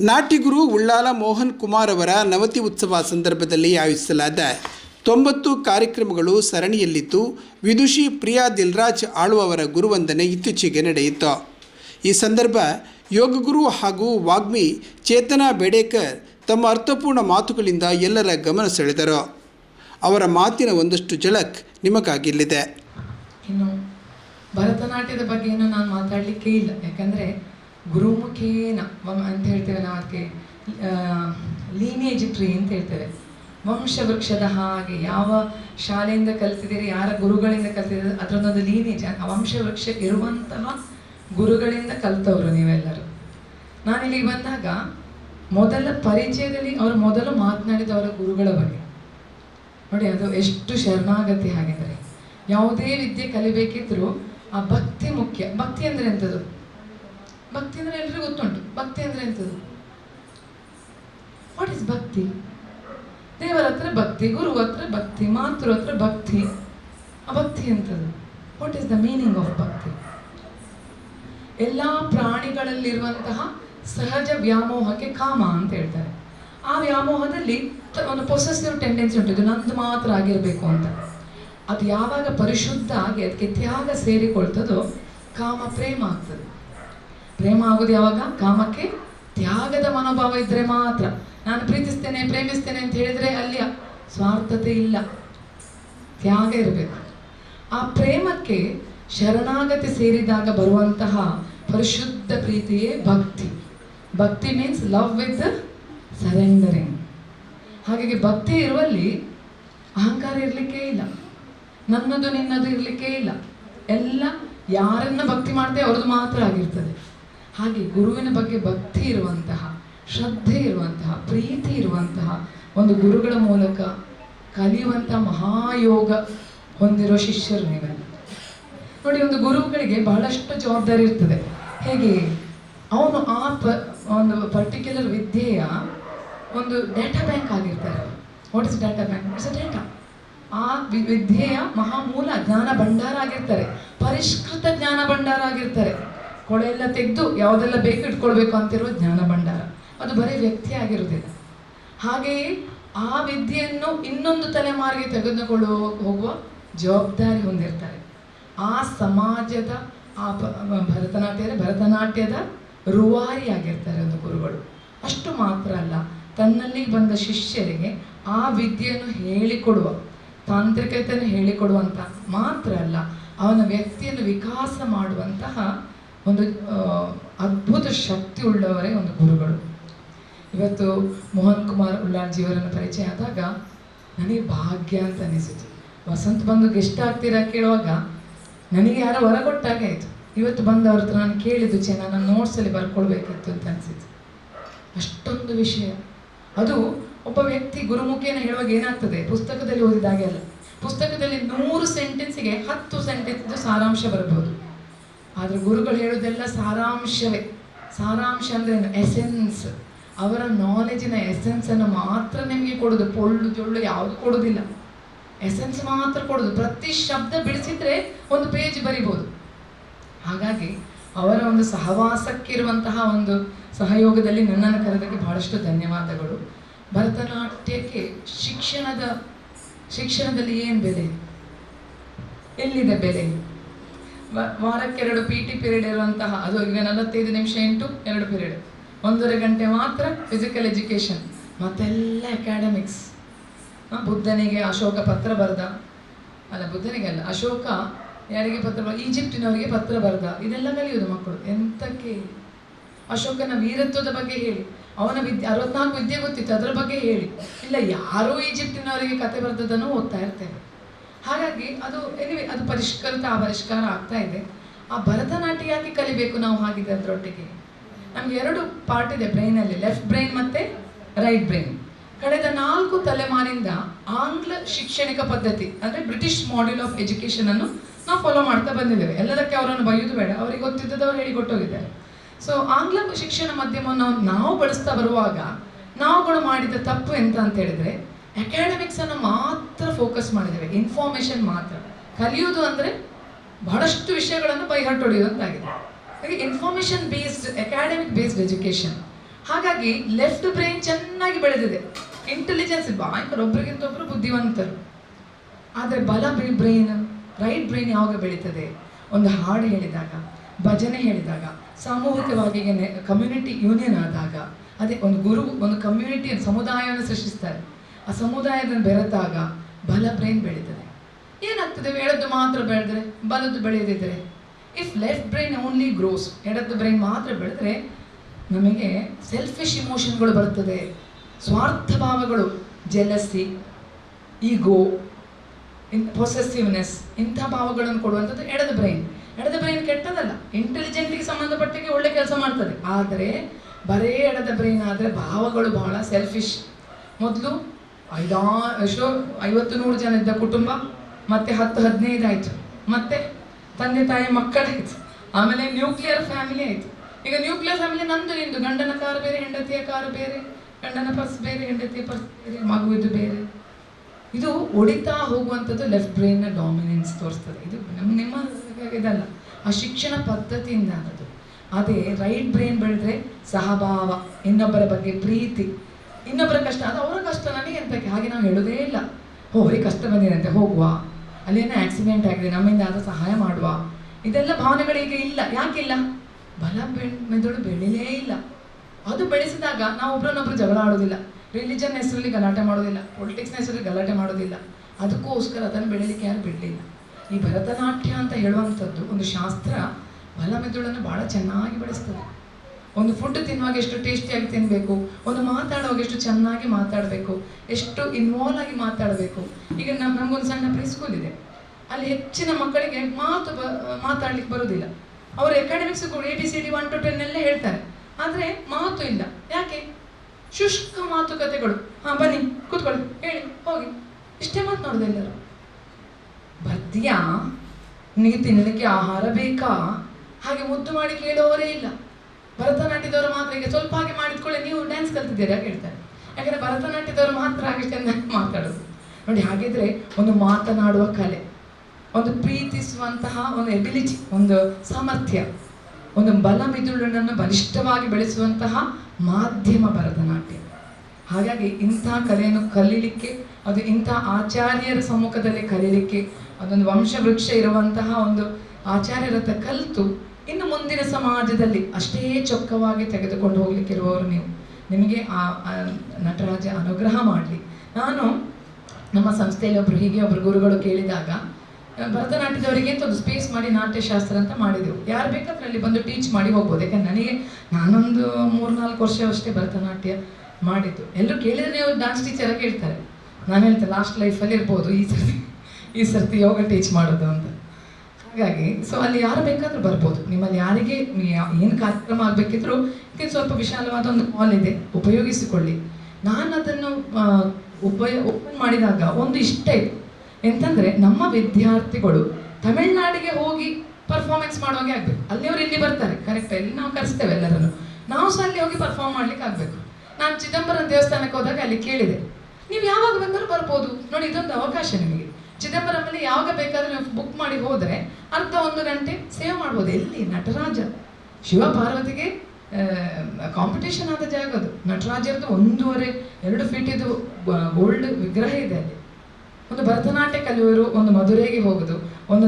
ನಾಟ್ಯಗುರು ಉಳ್ಳಾಲ ಮೋಹನ್ ಕುಮಾರ್ ಅವರ ನವತಿ ಉತ್ಸವ ಸಂದರ್ಭದಲ್ಲಿ ಆಯೋಜಿಸಲಾದ ತೊಂಬತ್ತು ಕಾರ್ಯಕ್ರಮಗಳು ಸರಣಿಯಲ್ಲಿದ್ದು ವಿದುಷಿ ಪ್ರಿಯಾ ದಿಲ್ರಾಜ್ ಆಳುವವರ ಗುರುವಂದನೆ ಇತ್ತೀಚೆಗೆ ನಡೆಯಿತು. ಈ ಸಂದರ್ಭ ಯೋಗಗುರು ಹಾಗೂ ವಾಗ್ಮಿ ಚೇತನಾ ಬೇಡೇಕರ್ ತಮ್ಮ ಅರ್ಥಪೂರ್ಣ ಮಾತುಗಳಿಂದ ಎಲ್ಲರ ಗಮನ ಸೆಳೆದರು. ಅವರ ಮಾತಿನ ಒಂದಷ್ಟು ಝಲಕ್ ನಿಮಗಾಗಿಲ್ಲಿದೆ. ಇನ್ನು ಭರತನಾಟ್ಯದ ಬಗ್ಗೆ ನಾನು ಮಾತಾಡಲಿಕ್ಕೆ ಇಲ್ಲ. ಯಾಕಂದರೆ ಗುರುಮುಖೇನ. ವಂ- ಅಂತ ಹೇಳ್ತೇವೆ ನಾವು ಅದಕ್ಕೆ. ಲೀನೇಜ್ ಟ್ರೀ ಅಂತ ಹೇಳ್ತೇವೆ. ವಂಶ ವೃಕ್ಷದ ಹಾಗೆ ಯಾವ ಶಾಲೆಯಿಂದ ಕಲ್ತಿದ್ದೀರಿ, ಯಾರ ಗುರುಗಳಿಂದ ಕಲ್ತಿದ್ದೀರಿ, ಅದರದ್ದೊಂದು ಲೀನೇಜ್ ಆ ವಂಶ ವೃಕ್ಷ ಇರುವಂತಹ ಗುರುಗಳಿಂದ ಕಲ್ತವರು ನೀವೆಲ್ಲರೂ. ನಾನಿಲ್ಲಿ ಬಂದಾಗ ಮೊದಲ ಪರಿಚಯದಲ್ಲಿ ಅವರು ಮೊದಲು ಮಾತನಾಡಿದ ಅವರ ಗುರುಗಳ ಬಗ್ಗೆ. ನೋಡಿ, ಅದು ಎಷ್ಟು ಶರಣಾಗತಿ ಹಾಗೆಂದರೆ. ಯಾವುದೇ ವಿದ್ಯೆ ಕಲಿಬೇಕಿದ್ರು ಆ ಭಕ್ತಿ ಮುಖ್ಯ. ಭಕ್ತಿ ಅಂದರೆ ಎಂಥದ್ದು? ಭಕ್ತಿ ಅಂದ್ರೆ ಎಲ್ರಿಗೂ ಗೊತ್ತುಂಟು. ಭಕ್ತಿ ಅಂದ್ರೆ ಎಂಥದ್ದು ವಾಟ್ ಇಸ್ ಭಕ್ತಿ? ದೇವರ ಹತ್ರ ಭಕ್ತಿ, ಗುರು ಹತ್ರ ಭಕ್ತಿ, ಮಾತೃ ಹತ್ರ ಭಕ್ತಿ. ಆ ಭಕ್ತಿ ಎಂಥದ್ದು what is the meaning of bhakti? ಎಲ್ಲ ಪ್ರಾಣಿಗಳಲ್ಲಿರುವಂತಹ ಸಹಜ ವ್ಯಾಮೋಹಕ್ಕೆ ಕಾಮ ಅಂತ ಹೇಳ್ತಾರೆ. ಆ ವ್ಯಾಮೋಹದಲ್ಲಿ ಒಂದು ಪೊಸೆಸಿವ್ ಟೆಂಡೆನ್ಸಿ ಉಂಟು. ಇದು ನಂದು ಮಾತ್ರ ಆಗಿರಬೇಕು ಅಂತ. ಅದು ಯಾವಾಗ ಪರಿಶುದ್ಧ ಆಗಿ, ಅದಕ್ಕೆ ತ್ಯಾಗ ಸೇರಿಕೊಳ್ತದೋ, ಕಾಮ ಪ್ರೇಮ ಆಗ್ತದೆ. ಪ್ರೇಮ ಆಗೋದು ಯಾವಾಗ? ಕಾಮಕ್ಕೆ ತ್ಯಾಗದ ಮನೋಭಾವ ಇದ್ರೆ ಮಾತ್ರ. ನಾನು ಪ್ರೀತಿಸ್ತೇನೆ, ಪ್ರೇಮಿಸ್ತೇನೆ ಅಂತ ಹೇಳಿದ್ರೆ ಅಲ್ಲಿ ಸ್ವಾರ್ಥತೆ ಇಲ್ಲ. ತ್ಯಾಗ ಇರಬೇಕು. ಆ ಪ್ರೇಮಕ್ಕೆ ಶರಣಾಗತಿ ಸೇರಿದಾಗ ಬರುವಂತಹ ಪರಿಶುದ್ಧ ಪ್ರೀತಿಯೇ ಭಕ್ತಿ. ಭಕ್ತಿ ಮೀನ್ಸ್ ಲವ್ ವಿತ್ ಸರೆಂಡರಿಂಗ್ ಹಾಗಾಗಿ ಭಕ್ತಿ ಇರುವಲ್ಲಿ ಅಹಂಕಾರ ಇರಲಿಕ್ಕೆ ಇಲ್ಲ. ನನ್ನದು ನಿನ್ನದು ಇರಲಿಕ್ಕೆ ಇಲ್ಲ. ಎಲ್ಲ ಯಾರನ್ನ ಭಕ್ತಿ ಮಾಡ್ತೇವೆ, ಅವ್ರದ್ದು ಮಾತ್ರ ಆಗಿರ್ತದೆ. ಹಾಗೆ ಗುರುವಿನ ಬಗ್ಗೆ ಭಕ್ತಿ ಇರುವಂತಹ, ಶ್ರದ್ಧೆ ಇರುವಂತಹ, ಪ್ರೀತಿ ಇರುವಂತಹ ಒಂದು ಗುರುಗಳ ಮೂಲಕ ಕಲಿಯುವಂತಹ ಮಹಾಯೋಗ ಹೊಂದಿರೋ ಶಿಷ್ಯರು ನೀವೆಲ್ಲ. ನೋಡಿ, ಒಂದು ಗುರುಗಳಿಗೆ ಬಹಳಷ್ಟು ಜವಾಬ್ದಾರಿ ಇರ್ತದೆ. ಹೇಗೆ? ಅವನು ಆ ಪ, ಒಂದು ಪರ್ಟಿಕ್ಯುಲರ್ ವಿದ್ಯೆಯ ಒಂದು ಡೇಟಾ ಬ್ಯಾಂಕ್ ಆಗಿರ್ತಾರೆ. What is data bank it's a data ಆ ವಿದ್ಯೆಯ ಮಹಾಮೂಲ ಜ್ಞಾನ ಭಂಡಾರ ಆಗಿರ್ತಾರೆ. ಪರಿಷ್ಕೃತ ಜ್ಞಾನ ಭಂಡಾರ ಆಗಿರ್ತಾರೆ. ಕೊಳೆ ಎಲ್ಲ ತೆಗೆದು ಯಾವುದೆಲ್ಲ ಬೇಕು ಇಟ್ಕೊಳ್ಬೇಕು ಅಂತಿರುವ ಜ್ಞಾನ ಭಂಡಾರ. ಅದು ಬರೀ ವ್ಯಕ್ತಿ ಆಗಿರುವುದಿಲ್ಲ. ಹಾಗೆಯೇ ಆ ವಿದ್ಯೆಯನ್ನು ಇನ್ನೊಂದು ತಲೆಮಾರಿಗೆ ತೆಗೆದುಕೊಳ್ಳುವ ಹೋಗುವ ಜವಾಬ್ದಾರಿ ಹೊಂದಿರ್ತಾರೆ. ಆ ಸಮಾಜದ, ಆ ಭರತನಾಟ್ಯ, ಭರತನಾಟ್ಯದ ಭರತನಾಟ್ಯದ ರೂವಾರಿಯಾಗಿರ್ತಾರೆ ಒಂದು ಗುರುಗಳು. ಅಷ್ಟು ಮಾತ್ರ ಅಲ್ಲ, ತನ್ನಲ್ಲಿ ಬಂದ ಶಿಷ್ಯರಿಗೆ ಆ ವಿದ್ಯೆಯನ್ನು ಹೇಳಿಕೊಡುವ, ತಾಂತ್ರಿಕತೆಯನ್ನು ಹೇಳಿಕೊಡುವಂತ ಮಾತ್ರ ಅಲ್ಲ, ಅವನ ವ್ಯಕ್ತಿಯನ್ನು ವಿಕಾಸ ಮಾಡುವಂತಹ ಒಂದು ಅದ್ಭುತ ಶಕ್ತಿ ಉಳ್ಳವರೇ ಒಂದು ಗುರುಗಳು. ಇವತ್ತು ಮೋಹನ್ ಕುಮಾರ್ ಉಳ್ಳಾಳ್ಜಿಯವರನ್ನು ಪರಿಚಯ ಆದಾಗ ನನಗೆ ಭಾಗ್ಯ ಅಂತ ಅನಿಸಿತು. ವಸಂತ ಬಂದು ಗೆಸ್ಟ್ ಆಗ್ತೀರಾ ಕೇಳುವಾಗ, ನನಗೆ ಯಾರೋ ಹೊರ ಕೊಟ್ಟಾಗೆ ಆಯಿತು. ಇವತ್ತು ಬಂದು ಅವ್ರ ಹತ್ರ ನಾನು ಕೇಳಿದ್ದು ಚೆ ನನ್ನ ನೋಟ್ಸಲ್ಲಿ ಬರ್ಕೊಳ್ಬೇಕಿತ್ತು ಅಂತ ಅನಿಸಿತು. ಅಷ್ಟೊಂದು ವಿಷಯ. ಅದು ಒಬ್ಬ ವ್ಯಕ್ತಿ ಗುರುಮುಖಿಯನ್ನು ಹೇಳುವಾಗ ಏನಾಗ್ತದೆ? ಪುಸ್ತಕದಲ್ಲಿ ಓದಿದಾಗೆ ಅಲ್ಲ. ಪುಸ್ತಕದಲ್ಲಿ ನೂರು ಸೆಂಟೆನ್ಸಿಗೆ ಹತ್ತು ಸೆಂಟೆನ್ಸ್ ಸಾರಾಂಶ ಬರಬಹುದು ಆದ್ರೆ ಗುರುಗಳು ಹೇಳೋದೆಲ್ಲ ಸಾರಾಂಶವೇ. ಸಾರಾಂಶ ಅಂದರೆ ಎಸೆನ್ಸ್ ಅವರ ನಾಲೆಜಿನ ಎಸೆನ್ಸನ್ನು ಮಾತ್ರ ನಿಮಗೆ ಕೊಡೋದು. ಪೊಳ್ಳು, ಜೊಳ್ಳು ಯಾವುದು ಕೊಡೋದಿಲ್ಲ. ಎಸೆನ್ಸ್ ಮಾತ್ರ ಕೊಡೋದು. ಪ್ರತಿ ಶಬ್ದ ಬಿಡಿಸಿದ್ರೆ ಒಂದು ಪೇಜ್ ಬರಿಬೋದು. ಹಾಗಾಗಿ ಅವರ ಒಂದು ಸಹವಾಸಕ್ಕಿರುವಂತಹ ಒಂದು ಸಹಯೋಗದಲ್ಲಿ ನನ್ನನ್ನು ಕರೆದಕ್ಕೆ ಬಹಳಷ್ಟು ಧನ್ಯವಾದಗಳು. ಭರತನಾಟ್ಯಕ್ಕೆ ಶಿಕ್ಷಣದ, ಶಿಕ್ಷಣದಲ್ಲಿ ಏನು ಬೆಲೆ? ಎಲ್ಲಿದೆ ಬೆಲೆ? ವ- ವಾರಕ್ಕೆರಡು ಪಿ ಟಿ ಪೀರಿಯಡ್ ಇರುವಂತಹ, ಅದು ಈಗ ನಲವತ್ತೈದು ನಿಮಿಷ ಎಂಟು ಎರಡು ಪೀರಿಯಡ್ ಒಂದೂವರೆ ಗಂಟೆ ಮಾತ್ರ ಫಿಸಿಕಲ್ ಎಜುಕೇಷನ್ ಮತ್ತೆಲ್ಲ ಅಕಾಡೆಮಿಕ್ಸ್ ಬುದ್ಧನಿಗೆ ಅಶೋಕ ಪತ್ರ ಬರೆದ. ಅಲ್ಲ, ಬುದ್ಧನಿಗೆ ಅಲ್ಲ, ಅಶೋಕ ಯಾರಿಗೆ ಪತ್ರ ಬರ, ಈಜಿಪ್ಟಿನವರಿಗೆ ಪತ್ರ ಬರೆದ. ಇದೆಲ್ಲ ಕಲಿಯೋದು ಮಕ್ಕಳು. ಎಂತಕ್ಕೆ? ಅಶೋಕನ ವೀರತ್ವದ ಬಗ್ಗೆ ಹೇಳಿ. ಅವನ ವಿದ್ಯೆ, ಅರವತ್ನಾಲ್ಕು ವಿದ್ಯೆ ಗೊತ್ತಿತ್ತು, ಅದರ ಬಗ್ಗೆ ಹೇಳಿ. ಇಲ್ಲ, ಯಾರೂ ಈಜಿಪ್ಟಿನವರಿಗೆ ಕತೆ ಬರೆದದನ್ನು ಓದ್ತಾ ಇರ್ತೇವೆ. ಹಾಗಾಗಿ ಅದು ಎನಿವೆ ಅದು ಪರಿಷ್ಕೃತ ಪರಿಷ್ಕಾರ ಆಗ್ತಾ ಇದೆ. ಆ ಭರತನಾಟ್ಯ ಯಾಕೆ ಕಲಿಬೇಕು ನಾವು ಹಾಗಿದೆ ಅದರೊಟ್ಟಿಗೆ? ನಮ್ಗೆ ಎರಡು ಪಾರ್ಟ್ ಇದೆ ಬ್ರೈನಲ್ಲಿ ಲೆಫ್ಟ್ ಬ್ರೈನ್ ಮತ್ತೆ ರೈಟ್ ಬ್ರೈನ್ ಕಳೆದ ನಾಲ್ಕು ತಲೆಮಾರಿಂದ ಆಂಗ್ಲ ಶಿಕ್ಷಣಿಕ ಪದ್ಧತಿ, ಅಂದ್ರೆ ಬ್ರಿಟಿಷ್ ಮಾಡೆಲ್ ಆಫ್ ಎಜುಕೇಶನ್ ಅನ್ನು ನಾವು ಫಾಲೋ ಮಾಡ್ತಾ ಬಂದಿದ್ದೇವೆ. ಎಲ್ಲದಕ್ಕೆ ಅವರನ್ನು ಬೈಯೋದು ಬೇಡ. ಅವರಿಗೆ ಅವ್ರು ಹೇಳಿಕೊಟ್ಟೋಗಿದ್ದಾರೆ. ಸೊ ಆಂಗ್ಲ ಶಿಕ್ಷಣ ಮಾಧ್ಯಮವನ್ನು ನಾವು ಬಳಸ್ತಾ ಬರುವಾಗ ನಾವುಗಳು ಮಾಡಿದ ತಪ್ಪು ಎಂತ ಅಂತ ಹೇಳಿದ್ರೆ ಅಕಾಡೆಮಿಕ್ಸ್ ಅನ್ನು ಮಾತ್ರ ಫೋಕಸ್ ಮಾಡಿದ್ದೇವೆ. ಇನ್ಫಾರ್ಮೇಷನ್ ಮಾತ್ರ. ಕಲಿಯೋದು ಅಂದರೆ ಬಹಳಷ್ಟು ವಿಷಯಗಳನ್ನು ಬೈಹಟ್ಟೊಡೆಯುವುದು ಅಂತಾಗಿದೆ ಹಾಗೆ information based academic based education ಹಾಗಾಗಿ ಲೆಫ್ಟ್ ಬ್ರೈನ್ ಚೆನ್ನಾಗಿ ಬೆಳೆದಿದೆ. ಇಂಟೆಲಿಜೆನ್ಸ್ ಭಯಂಕರ ಒಬ್ರಿಗಿಂತ ಒಬ್ಬರು ಬುದ್ಧಿವಂತರು. ಆದರೆ ಬಲ ಬ್ರೈನ್ ರೈಟ್ ಬ್ರೈನ್ ಯಾವಾಗ ಬೆಳೀತದೆ? ಒಂದು ಹಾಡು ಹೇಳಿದಾಗ, ಭಜನೆ ಹೇಳಿದಾಗ, ಸಾಮೂಹಿಕವಾಗಿ ಕಮ್ಯುನಿಟಿ ಯೂನಿಯನ್ ಆದಾಗ, ಅದೇ ಒಂದು ಗುರು, ಒಂದು ಕಮ್ಯುನಿಟಿ ಸಮುದಾಯವನ್ನು ಸೃಷ್ಟಿಸ್ತಾರೆ. ಆ ಸಮುದಾಯದಲ್ಲಿ ಬೆರೆತಾಗ ಬಲ ಬ್ರೈನ್ ಬೆಳೀತದೆ. ಏನಾಗ್ತದೆ? ಎಡದ್ದು ಮಾತ್ರ ಬೆಳೆದ್ರೆ ಬಲದ್ದು ಬೆಳೆಯದಿದ್ದರೆ. If left brain only grows ಎಡದ್ದು brain ಮಾತ್ರ ಬೆಳೆದ್ರೆ ನಮಗೆ ಸೆಲ್ಫಿಶ್ ಇಮೋಷನ್ಗಳು ಬರ್ತದೆ. ಸ್ವಾರ್ಥ ಭಾವಗಳು ಜೆಲಸಿ ಈಗೋ ಇನ್ ಪೊಸೆಸಿವ್ನೆಸ್ ಇಂಥ ಭಾವಗಳನ್ನು ಕೊಡುವಂಥದ್ದು ಎಡದ ಬ್ರೈನ್ ಎಡದ ಬ್ರೈನ್ ಕೆಟ್ಟದಲ್ಲ ಇಂಟೆಲಿಜೆಂಟಿಗೆ ಸಂಬಂಧಪಟ್ಟಿಗೆ ಒಳ್ಳೆ ಕೆಲಸ ಮಾಡ್ತದೆ. ಆದರೆ ಬರೇ ಎಡದ ಬ್ರೈನ್ ಆದರೆ ಭಾವಗಳು ಬಹಳ ಸೆಲ್ಫಿಶ್ ಮೊದಲು ಐದಾ ಎಷ್ಟೋ ಐವತ್ತು, ನೂರು ಜನ ಇದ್ದ ಕುಟುಂಬ, ಮತ್ತೆ ಹತ್ತು, ಹದಿನೈದು ಆಯಿತು. ಮತ್ತೆ ತಂದೆ, ತಾಯಿ ಮಕ್ಕಳಾಯಿತು ಆಮೇಲೆ ನ್ಯೂಕ್ಲಿಯರ್ ಫ್ಯಾಮಿಲಿ ಆಯಿತು. ಈಗ ನ್ಯೂಕ್ಲಿಯರ್ ಫ್ಯಾಮಿಲಿ ನಂದು ನಿಂದು. ಗಂಡನ ಕಾರು ಬೇರೆ, ಹೆಂಡತಿಯ ಕಾರು ಬೇರೆ, ಗಂಡನ ಪರ್ಸ್ ಬೇರೆ, ಹೆಂಡತಿಯ ಪರ್ಸ್ ಬೇರೆ, ಮಗುವಿದ್ದು ಬೇರೆ. ಇದು ಒಡಿತಾ ಹೋಗುವಂಥದ್ದು ಲೆಫ್ಟ್ ಬ್ರೈನ್ನ ಡಾಮಿನೆನ್ಸ್ ತೋರಿಸ್ತದೆ. ಇದು ನಮ್ಮ ನಿಮ್ಮ ಇದಲ್ಲ. ಆ ಶಿಕ್ಷಣ ಪದ್ಧತಿಯಿಂದ ಆಗೋದು ಅದೇ ರೈಟ್ ಬ್ರೈನ್ ಬೆಳೆದ್ರೆ ಸಹಭಾವ, ಇನ್ನೊಬ್ಬರ ಬಗ್ಗೆ ಪ್ರೀತಿ ಇನ್ನೊಬ್ಬರ ಕಷ್ಟ ಅದು ಅವರ ಕಷ್ಟ, ನನಗೆ ಅಂತ ಹಾಗೆ ನಾವು ಹೇಳೋದೇ ಇಲ್ಲ. ಹೋ ಈ ಕಷ್ಟ ಬಂದಿದೆ ಹೋಗುವ. ಅಲ್ಲೇನೋ ಆಕ್ಸಿಡೆಂಟ್ ಆಗಿದೆ, ನಮ್ಮಿಂದ ಆದ ಸಹಾಯ ಮಾಡುವ. ಇದೆಲ್ಲ ಭಾವನೆಗಳಿಗೆ ಇಲ್ಲ. ಯಾಕಿಲ್ಲ ಬಲ ಮೆದುಳು ಬೆಳಿಲೇ ಇಲ್ಲ. ಅದು ಬೆಳೆಸಿದಾಗ ನಾವು ಒಬ್ರನ್ನೊಬ್ರು ಜಗಳ ಆಡೋದಿಲ್ಲ. ರಿಲಿಜನ್ ಹೆಸರಲ್ಲಿ ಗಲಾಟೆ ಮಾಡೋದಿಲ್ಲ. ಪೊಲಿಟಿಕ್ಸ್ನ ಹೆಸರಲ್ಲಿ ಗಲಾಟೆ ಮಾಡೋದಿಲ್ಲ. ಅದಕ್ಕೋಸ್ಕರ ಅದನ್ನು ಬೆಳಿಲಿಕ್ಕೆ ಯಾರು ಬಿಡಲಿಲ್ಲ. ಈ ಭರತನಾಟ್ಯ ಅಂತ ಹೇಳುವಂಥದ್ದು ಒಂದು ಶಾಸ್ತ್ರ ಬಲ ಮೆದುಳನ್ನು ಭಾಳ ಚೆನ್ನಾಗಿ ಬೆಳೆಸ್ತದೆ. ಒಂದು ಫುಡ್ ತಿನ್ನುವಾಗ ಎಷ್ಟು ಟೇಸ್ಟಿಯಾಗಿ ತಿನ್ನಬೇಕು ಒಂದು ಮಾತಾಡುವಾಗ ಎಷ್ಟು ಚೆನ್ನಾಗಿ ಮಾತಾಡಬೇಕು, ಎಷ್ಟು ಇನ್ವಾಲ್ವ್ ಆಗಿ ಮಾತಾಡಬೇಕು. ಈಗ ನಮ್ಮ ನಮಗೊಂದು ಸಣ್ಣ ಪ್ರೀ ಸ್ಕೂಲ್ ಇದೆ. ಅಲ್ಲಿ ಹೆಚ್ಚಿನ ಮಕ್ಕಳಿಗೆ ಮಾತು ಬ ಮಾತಾಡ್ಲಿಕ್ಕೆ ಬರೋದಿಲ್ಲ. ಅವರು ಎಕಾಡೆಮಿಕ್ಸ್ ಕೂಡ A B C D one two ten ಎಲ್ಲ ಹೇಳ್ತಾರೆ. ಆದರೆ ಮಾತು ಇಲ್ಲ. ಯಾಕೆ? ಶುಷ್ಕ ಮಾತುಕತೆಗಳು. ಹಾಂ, ಬನ್ನಿ, ಕೂತ್ಕೊಳ್ಳಿ, ಹೇಳಿ, ಹೋಗಿ. ಇಷ್ಟೇ ಮಾತನಾಡೋದು ಎಲ್ಲರೂ. ಬರ್ತೀಯಾ ನೀ ತಿನ್ನಲಿಕ್ಕೆ ಆಹಾರ ಬೇಕಾ? ಹಾಗೆ ಮುದ್ದು ಮಾಡಿ ಕೇಳೋರೇ ಇಲ್ಲ. ಭರತನಾಟ್ಯದವರು ಮಾತ್ರ, ಈಗ ಸ್ವಲ್ಪ ಹಾಗೆ ಮಾಡಿದ್ಕೊಳ್ಳಿ ನೀವು ಡ್ಯಾನ್ಸ್ ಕಲ್ತಿದ್ದೀರಾ ಹೇಳ್ತಾರೆ. ಯಾಕಂದ್ರೆ ಭರತನಾಟ್ಯದವರು ಮಾತ್ರ ಹಾಗೆ ಚೆನ್ನಾಗಿ ಮಾತಾಡೋದು. ನೋಡಿ, ಹಾಗಿದ್ರೆ ಒಂದು ಮಾತನಾಡುವ ಕಲೆ, ಒಂದು ಪ್ರೀತಿಸುವಂತಹ ಒಂದು ಎಬಿಲಿಟಿ ಒಂದು ಸಾಮರ್ಥ್ಯ, ಒಂದು ಬಲ ಮಿದುಳನ್ನು ಬಲಿಷ್ಠವಾಗಿ ಬೆಳೆಸುವಂತಹ ಮಾಧ್ಯಮ ಭರತನಾಟ್ಯ. ಹಾಗಾಗಿ ಇಂಥ ಕಲೆಯನ್ನು ಕಲೀಲಿಕ್ಕೆ, ಅದು ಇಂಥ ಆಚಾರ್ಯರ ಸಮ್ಮುಖದಲ್ಲಿ ಕಲೀಲಿಕ್ಕೆ, ಅದೊಂದು ವಂಶವೃಕ್ಷ ಇರುವಂತಹ ಒಂದು ಆಚಾರ್ಯರತ್ತ ಕಲಿತು ಇನ್ನು ಮುಂದಿನ ಸಮಾಜದಲ್ಲಿ ಅಷ್ಟೇ ಚೊಕ್ಕವಾಗಿ ತೆಗೆದುಕೊಂಡು ಹೋಗ್ಲಿಕ್ಕೆ ಇರುವವರು ನೀವು. ನಿಮಗೆ ಆ ನಟರಾಜ ಅನುಗ್ರಹ ಮಾಡಲಿ. ನಾನು ನಮ್ಮ ಸಂಸ್ಥೆಯಲ್ಲಿ ಒಬ್ರು, ಹೀಗೆ ಒಬ್ರು ಗುರುಗಳು ಕೇಳಿದಾಗ ಭರತನಾಟ್ಯದವರಿಗೆ ಅಂತ ಒಂದು ಸ್ಪೇಸ್ ಮಾಡಿ ನಾಟ್ಯಶಾಸ್ತ್ರ ಅಂತ ಮಾಡಿದೆವು. ಯಾರು ಬೇಕಾದ್ರೆ ಅಲ್ಲಿ ಬಂದು ಟೀಚ್ ಮಾಡಿ ಹೋಗ್ಬೋದು. ಯಾಕಂದ್ರೆ ನನಗೆ, ನಾನೊಂದು ಮೂರ್ನಾಲ್ಕು ವರ್ಷ ಅಷ್ಟೇ ಭರತನಾಟ್ಯ ಮಾಡಿದ್ದು. ಎಲ್ಲರೂ ಕೇಳಿದ್ರೆ ನೀವು ಡಾನ್ಸ್ ಟೀಚರ್ ಹೇಳ್ತಾರೆ. ನಾನು ಹೇಳ್ತೇನೆ ಲಾಸ್ಟ್ ಲೈಫಲ್ಲಿ ಇರ್ಬೋದು. ಈ ಸರ್ತಿ ಈ ಸರ್ತಿ ಯೋಗ ಟೀಚ್ ಮಾಡೋದು ಅಂತ. ಹಾಗಾಗಿ ಸೊ ಅಲ್ಲಿ ಯಾರು ಬೇಕಾದ್ರೂ ಬರ್ಬೋದು. ನಿಮ್ಮಲ್ಲಿ ಯಾರಿಗೆ ಏನು ಕಾರ್ಯಕ್ರಮ ಆಗಬೇಕಿದ್ರು ಇದಕ್ಕೆ ಸ್ವಲ್ಪ ವಿಶಾಲವಾದ ಒಂದು ಹಾಲ್ ಇದೆ. ಉಪಯೋಗಿಸಿಕೊಳ್ಳಿ. ನಾನು ಅದನ್ನು ಉಪಯ ಓಪನ್ ಮಾಡಿದಾಗ ಒಂದು ಇಷ್ಟ ಇದೆ. ಎಂತಂದ್ರೆ, ನಮ್ಮ ವಿದ್ಯಾರ್ಥಿಗಳು ತಮಿಳ್ನಾಡಿಗೆ ಹೋಗಿ ಪರ್ಫಾರ್ಮೆನ್ಸ್ ಮಾಡೋಗೆ ಆಗ್ಬೇಕು. ಅಲ್ಲಿಯವರು ಇಲ್ಲಿ ಬರ್ತಾರೆ. ಕರೆಕ್ಟ್ ಇಲ್ಲಿ ನಾವು ಕರೆಸ್ತೇವೆ ಎಲ್ಲರನ್ನು. ನಾವು ಸಹ ಅಲ್ಲಿ ಹೋಗಿ ಪರ್ಫಾರ್ಮ್ ಮಾಡ್ಲಿಕ್ಕೆ ಆಗಬೇಕು. ನಾನು ಚಿದಂಬರಂ ದೇವಸ್ಥಾನಕ್ಕೆ ಹೋದಾಗ ಅಲ್ಲಿ ಕೇಳಿದೆ. ನೀವು ಯಾವಾಗ ಬೇಕಾದ್ರೂ ಬರ್ಬೋದು. ನೋಡಿ, ಇದೊಂದು ಅವಕಾಶ ನಿಮಗೆ. ಚಿದಂಬರಮಲ್ಲಿ ಯಾವಾಗ ಬೇಕಾದರೂ ನೀವು ಬುಕ್ ಮಾಡಿ ಹೋದರೆ ಅರ್ಧ ಒಂದು ಗಂಟೆ ಸೇವ್ ಮಾಡ್ಬೋದು. ಎಲ್ಲಿ? ನಟರಾಜ. ಶಿವ ಪಾರ್ವತಿಗೆ ಕಾಂಪಿಟೇಷನ್ ಆದ ಜಾಗ ಅದು. ನಟರಾಜರದ್ದು ಒಂದೂವರೆ, ಎರಡು ಫೀಟ್ ಇದು ಗೋಲ್ಡ್ ವಿಗ್ರಹ ಇದೆ ಅಲ್ಲಿ. ಒಂದು ಭರತನಾಟ್ಯ ಕಲಿಯುವರು, ಒಂದು ಮಧುರೆಗೆ ಹೋಗುದು, ಒಂದು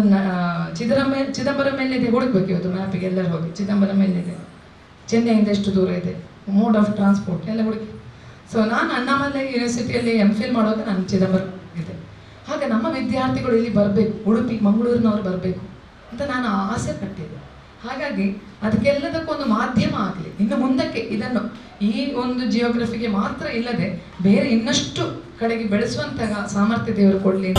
ಚಿದಂಬರ ಚಿದಂಬರಂ ಎಲ್ಲಿದೆ ಹುಡುಕ್ಬೇಕು ಇವತ್ತು ಮ್ಯಾಪಿಗೆ ಎಲ್ಲರೂ ಹೋಗಿ. ಚಿದಂಬರಂ ಇದೆ ಚೆನ್ನೈಯಿಂದ ಎಷ್ಟು ದೂರ ಇದೆ? ಮೋಡ್ ಆಫ್ ಟ್ರಾನ್ಸ್ಪೋರ್ಟ್ ಎಲ್ಲ ಹುಡುಕಿ. ಸೊ ನಾನು ಅಣ್ಣಾಮಲೈ ಯೂನಿವರ್ಸಿಟಿಯಲ್ಲಿ ಎಂ ಫಿಲ್ ಮಾಡೋದು ನಾನು ಚಿದಂಬರಂ. ಇದೆ ಹಾಗೆ ನಮ್ಮ ವಿದ್ಯಾರ್ಥಿಗಳು ಇಲ್ಲಿ ಬರಬೇಕು, ಉಡುಪಿ, ಮಂಗಳೂರಿನವರು ಬರಬೇಕು ಅಂತ ನಾನು ಆಸೆ ಪಟ್ಟಿದ್ದೆ ಹಾಗಾಗಿ ಅದಕ್ಕೆಲ್ಲದಕ್ಕೂ ಒಂದು ಮಾಧ್ಯಮ ಆಗಲಿ, ಇನ್ನು ಮುಂದಕ್ಕೆ ಇದನ್ನು ಈ ಒಂದು ಜಿಯೋಗ್ರಫಿಗೆ ಮಾತ್ರ ಇಲ್ಲದೆ ಬೇರೆ ಇನ್ನಷ್ಟು ಕಡೆಗೆ ಬೆಳೆಸುವಂತಹ ಸಾಮರ್ಥ್ಯ ದೇವರು ಕೊಡಲಿ